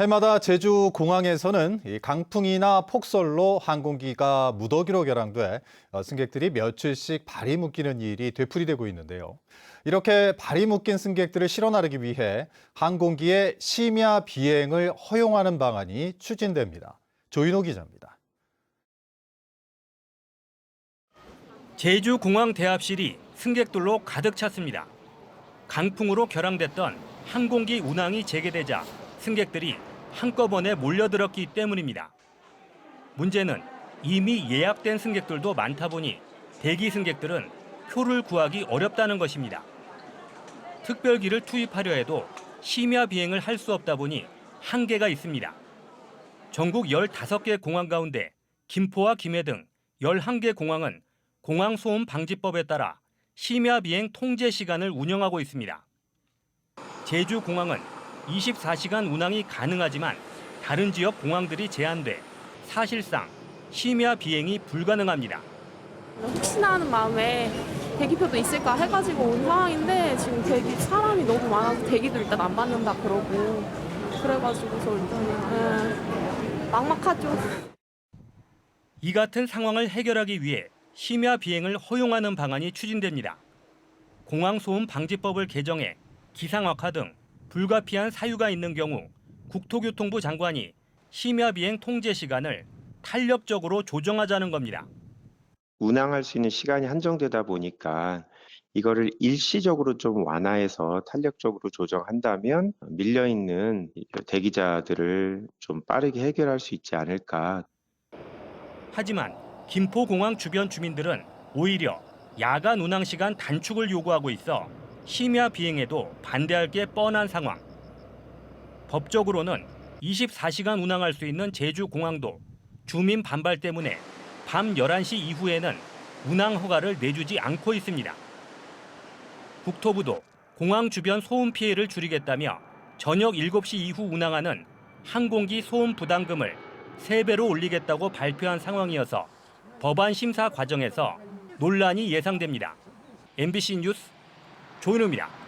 해마다 제주 공항에서는 이 강풍이나 폭설로 항공기가 무더기로 결항돼 어, 승객들이 며칠씩 발이 묶이는 일이 되풀이되고 있는데요. 이렇게 발이 묶인 승객들을 실어 나르기 위해 항공기의 심야 비행을 허용하는 방안이 추진됩니다. 조인호 기자입니다. 제주 공항 대합실이 승객들로 가득 찼습니다. 강풍으로 결항됐던 항공기 운항이 재개되자 승객들이 한꺼번에 몰려들었기 때문입니다. 문제는 이미 예약된 승객들도 많다 보니 대기 승객들은 표를 구하기 어렵다는 것입니다. 특별기를 투입하려 해도 심야 비행을 할 수 없다 보니 한계가 있습니다. 전국 15개 공항 가운데 김포와 김해 등 11개 공항은 공항 소음 방지법에 따라 심야 비행 통제 시간을 운영하고 있습니다. 제주 공항은 24시간 운항이 가능하지만 다른 지역 공항들이 제한돼 사실상 심야 비행이 불가능합니다. 혹시나 하는 마음에 대기표도 있을까 해가지고 온 상황인데 지금 대기 사람이 너무 많아서 대기도 일단 안 받는다 그러고 그래가지고서 일단은 예, 막막하죠. 이 같은 상황을 해결하기 위해 심야 비행을 허용하는 방안이 추진됩니다. 공항 소음 방지법을 개정해 기상악화 등 불가피한 사유가 있는 경우 국토교통부 장관이 심야 비행 통제 시간을 탄력적으로 조정하자는 겁니다. 운항할 수 있는 시간이 한정되다 보니까 이거를 일시적으로 좀 완화해서 탄력적으로 조정한다면 밀려 있는 대기자들을 좀 빠르게 해결할 수 있지 않을까 하지만 김포공항 주변 주민들은 오히려 야간 운항 시간 단축을 요구하고 있어 심야 비행에도 반대할 게 뻔한 상황. 법적으로는 24시간 운항할 수 있는 제주 공항도 주민 반발 때문에 밤 11시 이후에는 운항 허가를 내주지 않고 있습니다. 국토부도 공항 주변 소음 피해를 줄이겠다며 저녁 7시 이후 운항하는 항공기 소음 부담금을 3배로 올리겠다고 발표한 상황이어서 법안 심사 과정에서 논란이 예상됩니다. MBC 뉴스 조인호입니다.